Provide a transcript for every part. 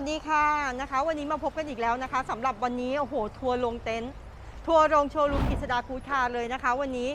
วัสดีค่ะนะคะ วันนี้มาพบกันอีกแล้วนะคะสำหรับวันนี้โอ้โหทัวร์ลงเต็นท์ทัวร์ลงโชว์รูมกิษดากูดคาเลยนะคะ วันนี้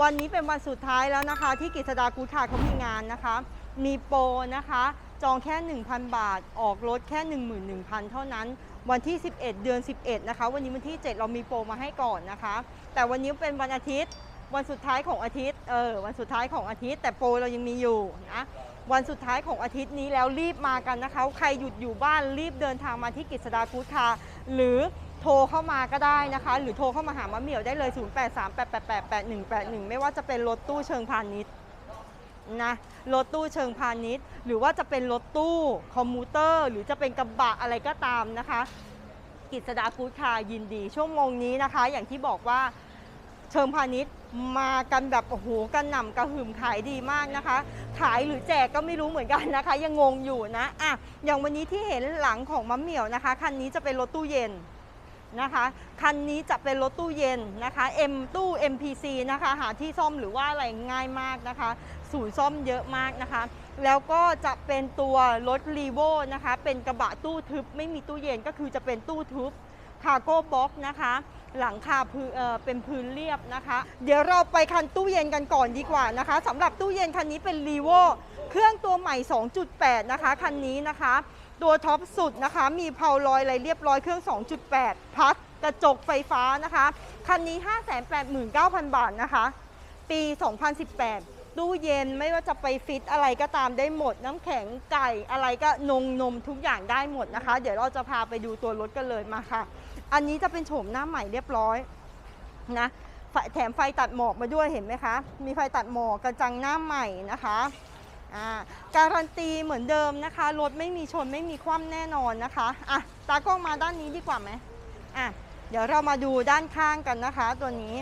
วันนี้เป็นวันสุดท้ายแล้วนะคะ ที่กิษดากูดคาเขามีงานนะคะ มีโปรนะคะ จองแค่ 1,000 บาท ออกรถแค่ 11,000 เท่านั้น วันที่ 11 เดือน 11 นะคะ วันนี้วันที่ 7 เรามีโปรมาให้ก่อนนะคะ แต่วันนี้เป็นวันอาทิตย์ วันสุดท้ายของอาทิตย์เออวันสุดท้ายของอาทิตย์ แต่โปรเรายังมีอยู่นะ วันสุดท้ายของอาทิตย์นี้แล้วรีบมากันนะคะ ใครหยุดอยู่บ้านรีบเดินทางมาที่กิษดากูดคาร์หรือโทรเข้ามาก็ได้นะคะ หรือโทรเข้ามาหามะเหมี่ยวได้เลย 0838888181 ไม่ว่าจะเป็นรถตู้เชิงพาณิชย์นะรถตู้เชิงพาณิชย์ หรือว่าจะเป็นรถตู้คอมมูเตอร์ หรือจะเป็นกระบะอะไรก็ตามนะคะ กิษดากูดคาร์ยินดี ชั่วโมงนี้นะคะ อย่างที่บอกว่าเชิงพาณิชย์ มากันแบบโอ้โหกันหน่ำกระหึ่มขายดีมากนะคะ ขายหรือแจกก็ไม่รู้เหมือนกันนะคะ ยังงงอยู่นะอะอย่างวันนี้ที่เห็นหลังของมะเหมี่ยวนะคะ คันนี้จะเป็นรถตู้เย็นนะคะ คันนี้จะเป็นรถตู้เย็นนะคะ M ตู้ MPC นะคะ หาที่ซ่อมหรือว่าอะไรง่ายมากนะคะ ศูนย์ซ่อมเยอะมากนะคะ แล้วก็จะเป็นตัวรถรีโวนะคะ เป็นกระบะตู้ทึบ ไม่มีตู้เย็นก็คือจะเป็นตู้ทึบคาร์โก้บ็อกนะคะ หลังคาพื้นเอ่อเป็นพื้นเรียบนะคะ เดี๋ยวเราไปคันตู้เย็นกันก่อนดีกว่านะคะสำหรับตู้เย็นคันนี้เป็นรีโวเครื่องตัวใหม่ 2.8 นะคะ คันนี้นะคะ ตัวท็อปสุดนะคะ มีเพาลอยอะไรเรียบร้อยเครื่อง 2.8 พัดกระจกไฟฟ้านะคะ คันนี้ 589,000 บาทนะคะ ปี 2018ตู้เย็นไม่ว่าจะไปฟิตอะไรก็ตามได้หมด น้ำแข็งไก่อะไรก็นงนมทุกอย่างได้หมดนะคะ เดี๋ยวเราจะพาไปดูตัวรถกันเลยมาค่ะ อันนี้จะเป็นโฉมหน้าใหม่เรียบร้อยนะไฟแถมไฟตัดหมอกมาด้วยเห็นไหมคะ มีไฟตัดหมอกกระจังหน้าใหม่นะคะการันตีเหมือนเดิมนะคะ รถไม่มีชนไม่มีคว่ำแน่นอนนะคะอะตากล้องมาด้านนี้ดีกว่าไหมอะเดี๋ยวเรามาดูด้านข้างกันนะคะ ตัวนี้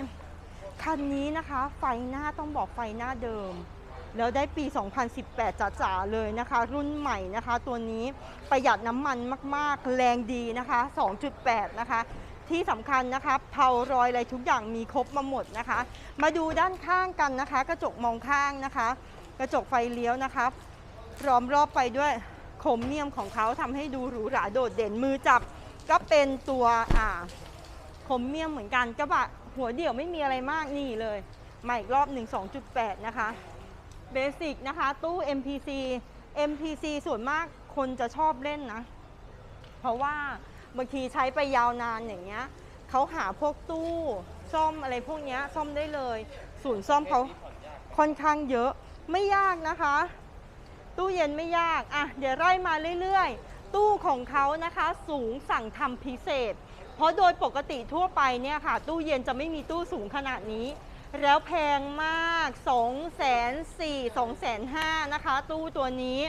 คันนี้นะคะ ไฟหน้าต้องบอกไฟหน้าเดิม แล้วได้ปี 2018จ๋าๆเลยนะคะ รุ่นใหม่นะคะ ตัวนี้ประหยัดน้ำมันมากๆ แรงดีนะคะ 2.8 นะคะ ที่สำคัญนะคะเพารอยอะไรทุกอย่างมีครบมาหมดนะคะ มาดูด้านข้างกันนะคะ กระจกมองข้างนะคะ กระจกไฟเลี้ยวนะคะล้อมรอบไปด้วยโครเมียมของเขาทำให้ดูหรูหราโดดเด่นมือจับก็เป็นตัวอ่าโครเมียมเหมือนกันกระบะหัวเดี่ยวไม่มีอะไรมากนี่เลยใหม่อีกรอบ 1 2.8 นะคะ เบสิกนะคะ ตู้ MPC MPC ส่วนมากคนจะชอบเล่นนะ เพราะว่าบางทีใช้ไปยาวนานอย่างเงี้ยเขาหาพวกตู้ซ่อมอะไรพวกเนี้ยซ่อมได้เลย ศูนย์ซ่อมเขาค่อนข้างเยอะไม่ยากนะคะ ตู้เย็นไม่ยากอะเดี๋ยวไล่มาเรื่อยๆ ตู้ของเขานะคะสูงสั่งทำพิเศษ เพราะโดยปกติทั่วไปเนี่ยค่ะ ตู้เย็นจะไม่มีตู้สูงขนาดนี้ แล้วแพงมาก2 4 0 0 0 2 5 0 0นะคะ ตู้ตัวนี้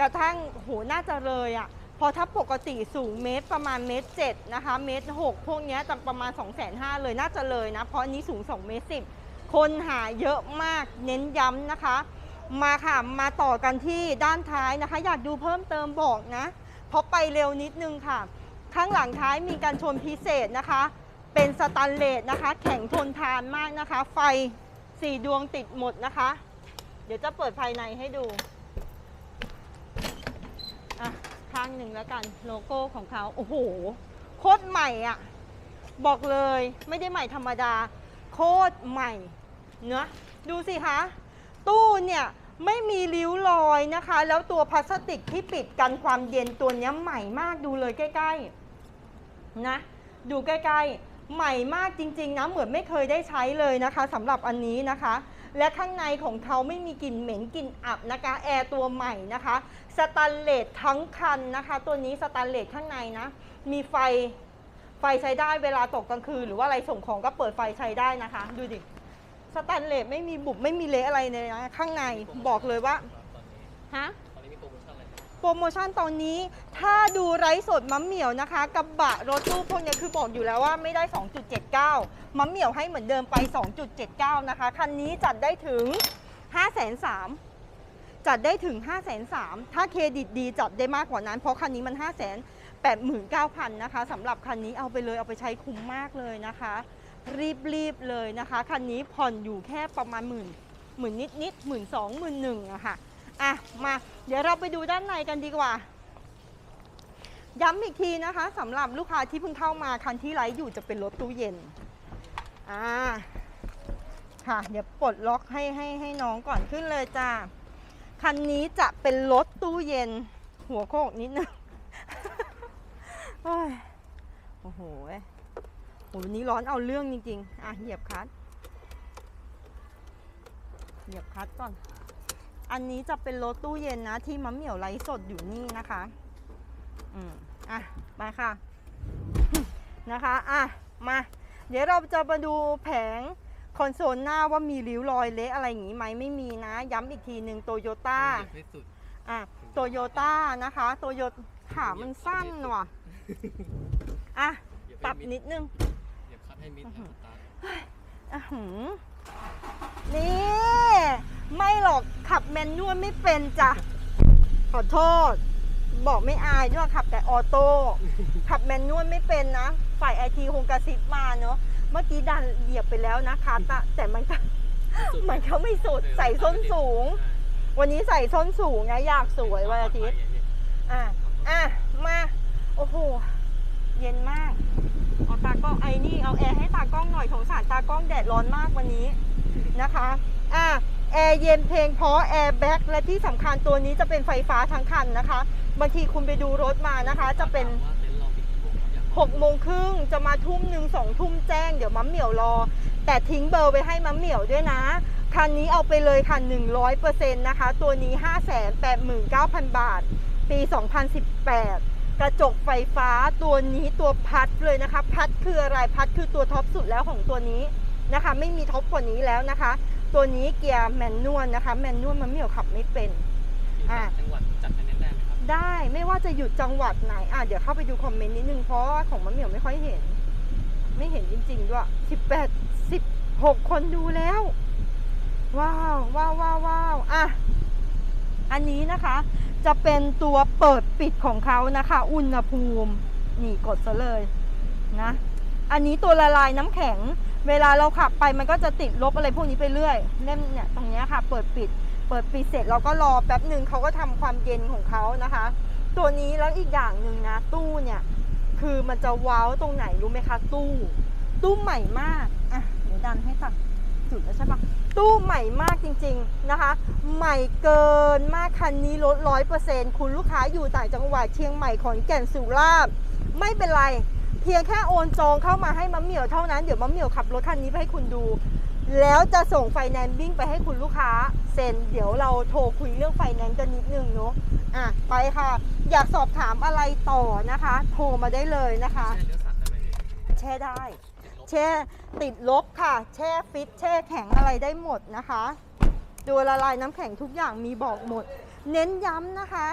กระทั่งโหน่าจะเลยอะ่ะพอถ้าปกติสูงเมตรประมาณเมตรเจ็ดนะคะเมตรหกพวกเนี้ยจะประมาณ 2 5 0 0 0เลยน่าจะเลยนะ เพราะอันนี้สูง 2 เมตรสิคนหาเยอะมากเน้นย้ำนะคะ มาค่ะมาต่อกันที่ด้านท้ายนะคะ อยากดูเพิ่มเติมบอกนะ เพราะไปเร็วนิดนึงค่ะ ข้างหลังท้ายมีการชนพิเศษนะคะ เป็นสแตนเลสนะคะ แข็งทนทานมากนะคะ ไฟ4ดวงติดหมดนะคะ เดี๋ยวจะเปิดภายในให้ดูอะข้างหนึ่งแล้วกันโลโก้ของเขาโอ้โหโคตรใหม่อะ บอกเลยไม่ได้ใหม่ธรรมดา โคตรใหม่เนอะดูสิคะ ตู้เนี่ยไม่มีริ้วรอยนะคะ แล้วตัวพลาสติกที่ปิดกันความเย็นตัวนี้ใหม่มากดูเลยใกล้ ๆ นะ ดูใกล้ ๆ ใหม่มากจริงๆนะเหมือนไม่เคยได้ใช้เลยนะคะสำหรับอันนี้นะคะ และข้างในของเขาไม่มีกลิ่นเหม็นกลิ่นอับนะคะ แอร์ตัวใหม่นะคะสแตนเลสทั้งคันนะคะ ตัวนี้สแตนเลสข้างในนะ มีไฟไฟใช้ได้เวลาตกกลางคืน หรือว่าอะไรส่งของก็เปิดไฟใช้ได้นะคะ ดูดิสแตนเลสไม่มีบุบไม่มีเละอะไรเลยนะ ข้างในบอกเลยว่าฮะ โปรโมชั่นตอนนี้ถ้าดูไร้สดมัมเหมี่ยวนะคะกระบะรถตู้พวกนี้คือบอกอยู่แล้วว่าไม่ได้ 2.79 มัมเหมี่ยวให้เหมือนเดิมไป 2.79 นะคะ คันนี้จัดได้ถึง 5 3 0 0 0จัดได้ถึง 5 3 0 0 0ถ้าเครดิตดีจัดได้มากกว่านั้น เพราะคันนี้มัน 5 8 9 0 0 0นะคะสำหรับคันนี้เอาไปเลยเอาไปใช้คุ้มมากเลยนะคะ รีบๆเลยนะคะ คันนี้ผ่อนอยู่แค่ประมาณหมื่นหมื่นนิดนิดหมื่นสองหมื่นหนึ่งอะค่ะ อะมาเดี๋ยวเราไปดูด้านในกันดีกว่า ย้ำอีกทีนะคะสำหรับลูกค้าที่เพิ่งเข้ามาคันที่ไลฟ์อยู่จะเป็นรถตู้เย็นอ่าค่ะ เดี๋ยวปลดล็อกให้ให้ให้น้องก่อนขึ้นเลยจ้าคันนี้จะเป็นรถตู้เย็น หัวโคกนิดนึงโอ้ยโอ้โหว้ยโหวันนี้ร้อนเอาเรื่องจริงๆ อะเหยียบคลัตช์เหยียบคลัตช์ก่อน อันนี้จะเป็นรถตู้เย็นนะ ที่มะเหมี่ยวไลฟ์สดอยู่นี่นะคะ อืมอะมาค่ะ นะคะ อะ มา เดี๋ยวเราจะมาดูแผงคอนโซลหน้าว่ามีริ้วรอยเละอะไรอย่างนี้ไหมไม่มีนะ ย้ำอีกทีหนึ่งโตโยต้าเหยียบให้สุดอะโตโยต้านะคะโตโยขามันสั้นว่ะ อะเหยียบปให้รับมิดนิดนึงเหยียบคัดให้มิดอื้อหือสตาร์ทอะหืมนี่ ไม่หรอกขับแมนนวลไม่เป็นจ้ะ ขอโทษ บอกไม่อายด้วยขับแต่ออโต้ขับแมนนวลไม่เป็นนะ ฝ่ายไอทีคงกระซิบมาเนอะเมื่อกี้ดันเหยียบไปแล้วนะคาตะแต่มันก็สุดมันก็ไม่สุดใส่ส้นสูง วันนี้ใส่ส้นสูงไงอยากสวยวันอาทิตย์อะอะมาโอ้โหเย็นมากเอาตากล้องไอ้นี่เอาแอร์ให้ตากล้องหน่อยสงสารตากล้องแดดร้อนมากวันนี้นะคะ อะ แอร์เย็นเพลงเพราะแอร์แบ็กและที่สำคัญตัวนี้จะเป็นไฟฟ้าทั้งคันนะคะ บางทีคุณไปดูรถมานะคะ จะเป็นว่าเต็นท์เราปิดกี่โมงครับอยากหกโมงครึ่งจะมาทุ่มหนึ่งสองทุ่มแจ้งเดี๋ยวมัมเหมี่ยวรอ แต่ทิ้งเบอร์ไว้ให้มัมเหมี่ยวด้วยนะ คันนี้เอาไปเลยค่ะ100%นะคะ ตัวนี้ 589,000 บาท ปี 2018 กระจกไฟฟ้าตัวนี้ตัวพัดเลยนะคะ พัดคืออะไรพัดคือตัวท็อปสุดแล้วของตัวนี้นะคะ ไม่มีท็อปกว่านี้แล้วนะคะ ตัวนี้เกียร์แมนนวลนะคะ แมนนวลมัมเหมี่ยวขับไม่เป็น อะ จังหวัดจัดไฟแนนซ์ได้ไหมครับได้ไม่ว่าจะอยู่จังหวัดไหน อะเดี๋ยวเข้าไปดูคอมเมนต์นิดนึงเพราะว่าของมะเหมี่ยวไม่ค่อยเห็น ไม่เห็นจริงๆด้วยสิบแปดสิบหกคนดูแล้ว ว้าวว้าวว้าวว้าวอะอันนี้นะคะ จะเป็นตัวเปิดปิดของเขานะคะ อุณหภูมิ นี่กดซะเลยนะ อันนี้ตัวละลายน้ำแข็ง เวลาเราขับไปมันก็จะติดลบอะไรพวกนี้ไปเรื่อยเล่มเนี่ยตรงนี้ค่ะ เปิดปิด เปิดปิดเสร็จเราก็รอแป๊บหนึ่งเขาก็ทำความเย็นของเขานะคะ ตัวนี้แล้วอีกอย่างหนึ่งนะตู้เนี่ย คือมันจะว้าวตรงไหนรู้ไหมคะตู้ ตู้ใหม่มากอะเดี๋ยวดันให้ตักจุดแล้วใช่ปะตู้ใหม่มากจริง ๆนะคะ ใหม่เกินมากคันนี้ลดร้อยเปอร์เซ็นต์คุณลูกค้าอยู่ต่างจังหวัดเชียงใหม่ขอนแก่นสุราษฎร์ไม่เป็นไร พียงแค่โอนจองเข้ามาให้มัมเหมียวเท่านั้น เดี๋ยวมัมเหมียวขับรถคันนี้ไปให้คุณดู แล้วจะส่งไฟแนนซ์วิ่งไปให้คุณลูกค้าเซ็นเดี๋ยวเราโทรคุยเรื่องไฟแนนซ์กันนิดนึงเนาะอะไปค่ะ อยากสอบถามอะไรต่อนะคะ โทรมาได้เลยนะคะ แช่ได้ แช่ติดลบแช่ติดลบค่ะ แช่ฟิต แช่แข็งอะไรได้หมดนะคะดูละลายน้ำแข็งทุกอย่างมีบอกหมด เน้นย้ำนะคะ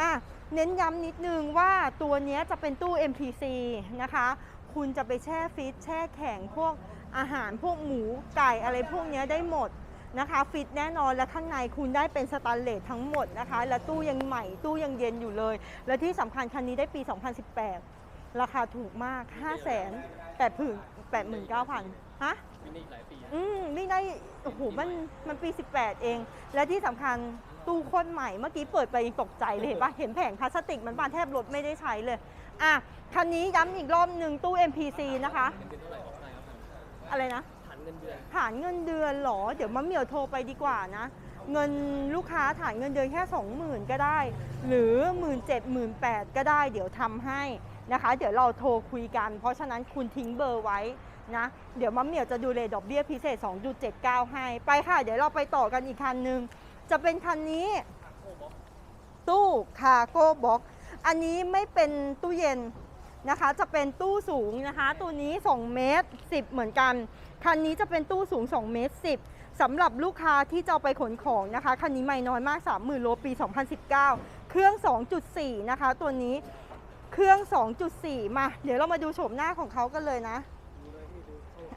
อะ เน้นย้ำนิดนึงว่าตัวเนี้ยจะเป็นตู้ MPC นะคะ คุณจะไปแช่ฟิตแช่แข็งพวกอาหารพวกหมูไก่อะไรพวกเนี้ยได้หมดนะคะ ฟิตแน่นอนและข้างในคุณได้เป็นสแตนเลสทั้งหมดนะคะ และตู้ยังใหม่ตู้ยังเย็นอยู่เลย และที่สำคัญคันนี้ได้ปี 2018 ราคาถูกมาก 5 0 0 0 0 0แต่ผืน89,000ฮะมินิอีกหลายปีอะอืมไม่ได้โอ้โหมันมันปี 18 เอง และที่สำคัญ ตู้โคนใหม่เมื่อกี้เปิดไปตกใจเลยเห็นปะเห็นแผงพลาสติกมันบานแทบรถไม่ได้ใช้เลยอะคันนี้ย้ำอีกรอบหนึ่งตู้ MPC นะคะเงินเดือนเท่าไหร่บอกได้ครับอะไรนะฐานเงินเดือนฐานเงินเดือนเหรอ เดี๋ยวมะเหมียวโทรไปดีกว่านะ เงินลูกค้าฐานเงินเดือนแค่ 20,000 ก็ได้ หรือ 1 7 0 0 0 0 8ก็ได้ เดี๋ยวทำให้นะคะ เดี๋ยวเราโทรคุยกัน เพราะฉะนั้นคุณทิ้งเบอร์ไว้นะ เดี๋ยวมะเหมียวจะดูเลยดอกเบี้ยพิเศษ 2.79 ให้ ไปค่ะ เดี๋ยวเราไปต่อกันอีกคันหนึ่ง จะเป็นคันนี้ ตู้คาโก้บ็อกอันนี้ไม่เป็นตู้เย็นนะคะ จะเป็นตู้สูงนะคะ ตัวนี้ 2 เมตร 10 เหมือนกัน คันนี้จะเป็นตู้สูง 2 เมตร 10สำหรับลูกค้าที่จะเอาไปขนของนะคะ คันนี้ไม่น้อยมาก 30,000 โลปี 2019 เครื่อง 2.4 นะคะ ตัวนี้เครื่อง 2.4 มา เดี๋ยวเรามาดูโฉมหน้าของเขากันเลยนะ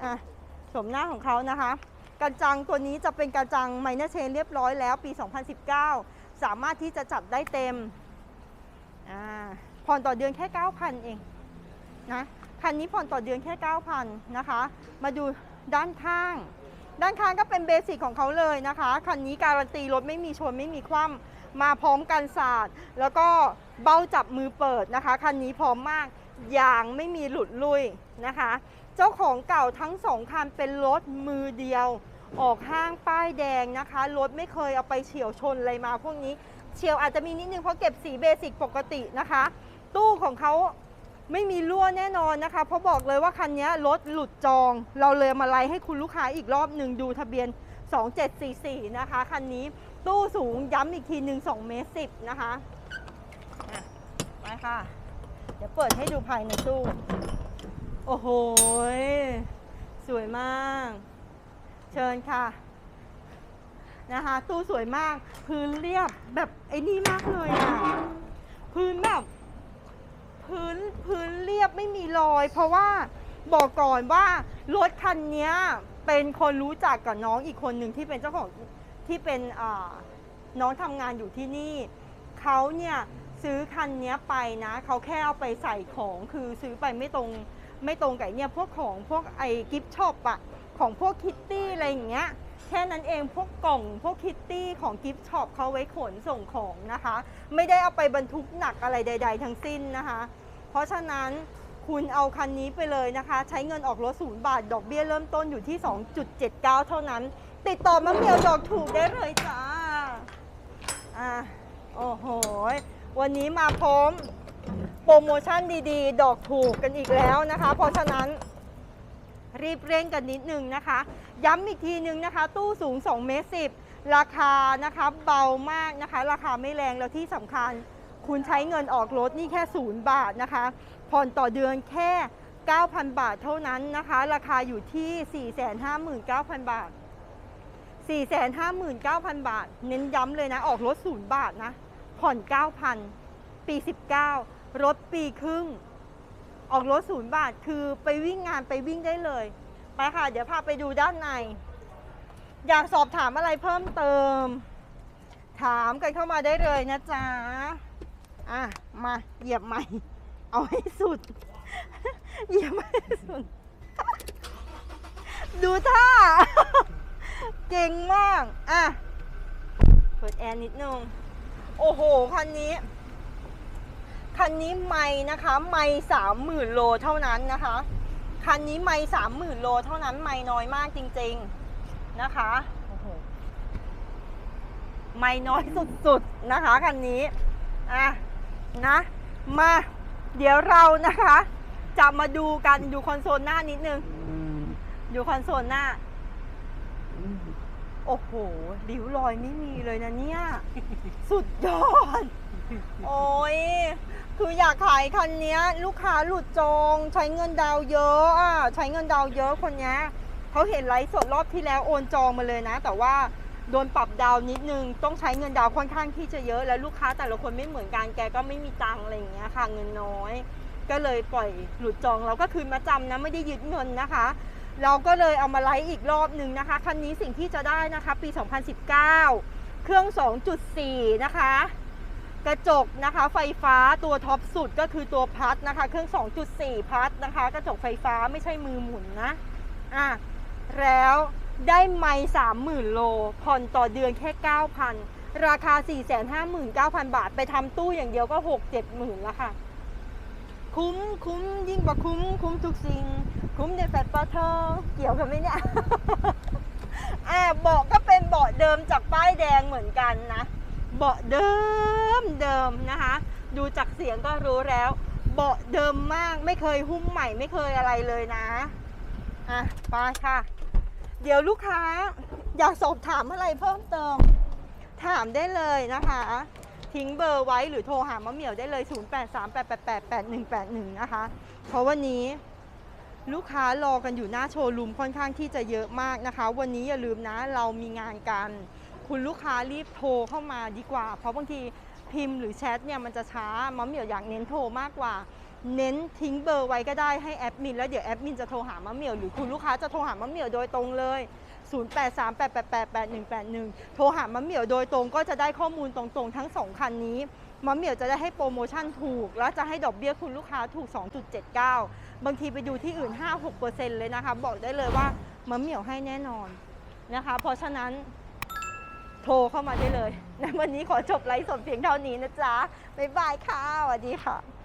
อะโฉมหน้าของเขานะคะ กระจังตัวนี้จะเป็นกระจังไมเนอร์เชนเรียบร้อยแล้วปี 2019 สามารถที่จะจับได้เต็มผ่อนต่อเดือนแค่ 9,000 เองนะคันนี้ผ่อนต่อเดือนแค่ 9,000 นะคะ มาดูด้านข้าง ด้านข้างก็เป็นเบสิกของเขาเลยนะคะ คันนี้การันตีรถไม่มีชนไม่มีคว่ำมาพร้อมกันศาสตร์ แล้วก็เบ้าจับมือเปิดนะคะ คันนี้พร้อมมากยางไม่มีหลุดลุยนะคะ เจ้าของเก่าทั้งสองคันเป็นรถมือเดียว ออกห้างป้ายแดงนะคะ รถไม่เคยเอาไปเฉียวชนอะไรมาพวกนี้ เฉียวอาจจะมีนิดนึงเพราะเก็บสีเบสิกปกตินะคะ ตู้ของเขาไม่มีรั่วแน่นอนนะคะ เพราะบอกเลยว่าคันนี้รถหลุดจอง เราเลยมาไล่ให้คุณลูกค้าอีกรอบหนึ่งดูทะเบียน 2744 นะคะ คันนี้ตู้สูงย้ำอีกทีหนึ่ง2เมตร10 นะคะอะไปค่ะ เดี๋ยวเปิดให้ดูภายในตู้ โอ้โห สวยมาก เชิญค่ะ นะคะ ตู้สวยมาก พื้นเรียบแบบไอ้นี่มากเลยอะพื้นแบบพื้นพื้นเรียบไม่มีรอย เพราะว่าบอกก่อนว่ารถคันนี้เป็นคนรู้จักกับน้องอีกคนหนึ่งที่เป็นเจ้าของที่เป็นน้องทำงานอยู่ที่นี่เขาเนี่ยซื้อคันนี้ไปนะเขาแค่เอาไปใส่ของคือซื้อไปไม่ตรง ไม่ตรงกับไอ้เนี่ยพวกของพวกไอ้กิฟต์ช็อปอะของพวกคิตตี้อะไรอย่างเงี้ยแค่นั้นเองพวกกล่องพวกคิตตี้ของกิฟต์ช็อปเขาไว้ขนส่งของนะคะ ไม่ได้เอาไปบรรทุกหนักอะไรใด ๆ ทั้งสิ้นนะคะ เพราะฉะนั้นคุณเอาคันนี้ไปเลยนะคะ ใช้เงินออกรถศูนย์บาท ดอกเบี้ยเริ่มต้นอยู่ที่ 2.79 เท่านั้น ติดต่อมะเมียวดอกถูกได้เลยจ้าอะโอ้โห วันนี้มาพร้อม โปรโมชั่นดีๆ ดอกถูกกันอีกแล้วนะคะ เพราะฉะนั้นรีบเร่งกันนิดนึงนะคะ ย้ำอีกทีนึงนะคะ ตู้สูง2เมตร10 ราคานะคะเบามากนะคะ ราคาไม่แรงแล้วที่สำคัญ คุณใช้เงินออกรถนี่แค่0บาทนะคะ ผ่อนต่อเดือนแค่ 9,000 บาทเท่านั้นนะคะ ราคาอยู่ที่ 459,000 บาท 459,000 บาท เน้นย้ำเลยนะ ออกรถ0บาทนะ ผ่อน 9,000 ปี 19 รถปีครึ่ง ออกรถ0บาทคือไปวิ่งงานไปวิ่งได้เลย ไปค่ะ เดี๋ยวพาไปดูด้านใน อยากสอบถามอะไรเพิ่มเติม ถามกันเข้ามาได้เลยนะจ๊ะ อะ มาเหยียบใหม่ เอาให้สุด เหยียบให้สุด ดูท่า เก่งมาก อะ เปิดแอร์นิดนึง โอ้โห คันนี้ คันนี้ไม่นะคะไม่สามหมื่นโลเท่านั้นนะคะคันนี้ไม่สามหมื่นโลเท่านั้นไม่น้อยมากจริงๆนะคะโอ้โหไม่น้อยสุดๆนะคะคันนี้อะนะมาเดี๋ยวเรานะคะจะมาดูกันดูคอนโซลหน้านิดนึงดูคอนโซลหน้าโอ้โหริ้วรอยไม่มีเลยนะเนี่ย สุดยอด โอ้ย คืออยากขายคันนี้ลูกค้าหลุดจอง ใช้เงินดาวเยอะอะใช้เงินดาวเยอะคนนี้เขาเห็นไลฟ์สดรอบที่แล้วโอนจองมาเลยนะ แต่ว่าโดนปรับดาวนิดนึงต้องใช้เงินดาวค่อนข้างที่จะเยอะ แล้วลูกค้าแต่ละคนไม่เหมือนกันแกก็ไม่มีตังอะไรอย่างเงี้ยค่ะเงินน้อย ก็เลยปล่อยหลุดจองเราก็คืนมาจำนะไม่ได้ยึดเงินนะคะ เราก็เลยเอามาไลฟ์อีกรอบหนึ่งนะคะคันนี้สิ่งที่จะได้นะคะ ปี 2019 เครื่อง 2.4 นะคะ กระจกนะคะ ไฟฟ้าตัวท็อปสุดก็คือตัวพัดนะคะ เครื่อง 2.4 พัดนะคะ กระจกไฟฟ้าไม่ใช่มือหมุนนะอะแล้วได้ไม่30,000โลผ่อนต่อเดือนแค่ 9,000 ราคา 459,000 บาท ไปทำตู้อย่างเดียวก็ 6-7หมื่นแล้วค่ะ คุ้มคุ้มยิ่งกว่าคุ้ม คุ้มทุกสิ่ง คุ้มในแฟตปลาเธอเกี่ยวกันไหมเนี่ยอ่าเบาะก็เป็นเบาะเดิมจากป้ายแดงเหมือนกันนะ เบาะเดิมเดิมนะคะ ดูจากเสียงก็รู้แล้ว เบาะเดิมมากไม่เคยหุ้มใหม่ไม่เคยอะไรเลยนะอะไปค่ะ เดี๋ยวลูกค้าอยากสอบถามอะไรเพิ่มเติม ถามได้เลยนะคะ ทิ้งเบอร์ไว้หรือโทรหามะเหมี่ยวได้เลย 0838888181 นะคะ เพราะวันนี้ลูกค้ารอกันอยู่หน้าโชว์รูมค่อนข้างที่จะเยอะมากนะคะ วันนี้อย่าลืมนะ เรามีงานกัน คุณลูกค้ารีบโทรเข้ามาดีกว่า เพราะบางทีพิมพ์หรือแชทเนี่ยมันจะช้ามะเหมี่ยวอยากเน้นโทรมากกว่า เน้นทิ้งเบอร์ไว้ก็ได้ให้แอดมินแล้วเดี๋ยวแอดมินจะโทรหามะเหมี่ยวหรือคุณลูกค้าจะโทรหามะเหมี่ยวโดยตรงเลย 0838888181 โทรหามะเหมี่ยวโดยตรงก็จะได้ข้อมูลตรงๆ ทั้งสองคันนี้มะเหมี่ยวจะได้ให้โปรโมชั่นถูก แล้วจะให้ดอกเบี้ยคุณลูกค้าถูก 2.79 บางทีไปดูที่อื่น 5-6%เลยนะคะ บอกได้เลยว่ามะเหมี่ยวให้แน่นอนนะคะ เพราะฉะนั้น ทรเข้ามาได้เลย ในวันนี้ขอจบไลฟ์สดเพียงเท่านี้นะจ๊ะ บ๊ายบายค่ะสวัสดีค่ะ